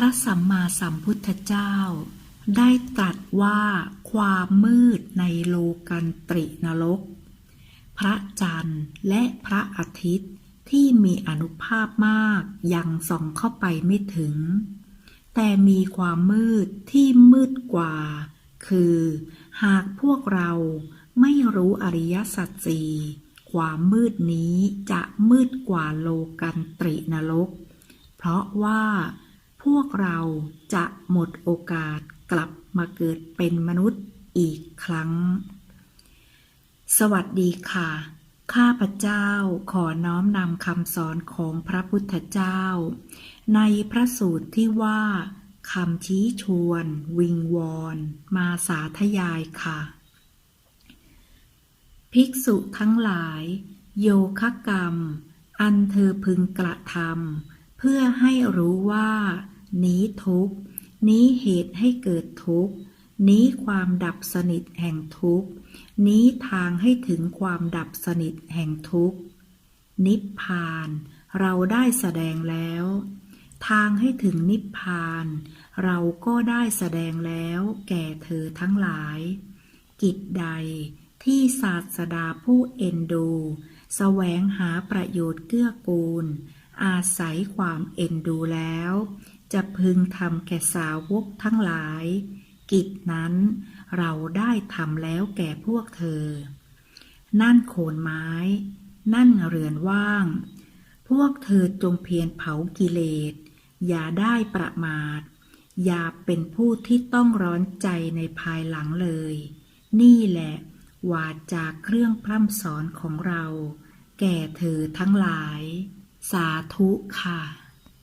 ระสัมมาสัมพุทธเจ้า ได้ตรัสว่าความมืดในโลกันตรินรก พระจันทร์และพระอาทิตย์ที่มีอนุภาพมากยังส่องเข้าไปไม่ถึง แต่มีความมืดที่มืดกว่า คือ หากพวกเราไม่รู้อริยสัจสีความมืดนี้จะมืดกว่าโลกันตรินรก เพราะว่า พวกเราจะหมดโอกาสกลับมาเกิดเป็นมนุษย์อีกครั้ง สวัสดีค่ะ ข้าพเจ้าขอน้อมนำคำสอนของพระพุทธเจ้า ในพระสูตรที่ว่าคำชี้ชวน วิงวอน มาสาธยายค่ะ ภิกษุทั้งหลาย โยคะกรรม อันเธอพึงกระทำ เพื่อให้รู้ว่า นี้ทุกนี้เหตุให้เกิดทุกนี้ความดับสนิทแห่งทุกนี้ทางให้ถึงความดับสนิทแห่งทุกนิพพาน เราได้แสดงแล้ว ทางให้ถึงนิพพาน เราก็ได้แสดงแล้วแก่เธอทั้งหลาย กิจใดที่ศาสดาผู้เอ็นดู แสวงหาประโยชน์เกื้อกูล อาศัยความเอ็นดูแล้ว จะพึงทำแก่สาวกทั้งหลาย กิจนั้นเราได้ทำแล้วแก่พวกเธอ นั่นโคนไม้ นั่นเรือนว่าง พวกเธอจงเพียรเผากิเลส อย่าได้ประมาท อย่าเป็นผู้ที่ต้องร้อนใจในภายหลังเลย นี่แหละวาจากเครื่องพร่ำสอนของเรา แก่เธอทั้งหลาย สาธุค่ะ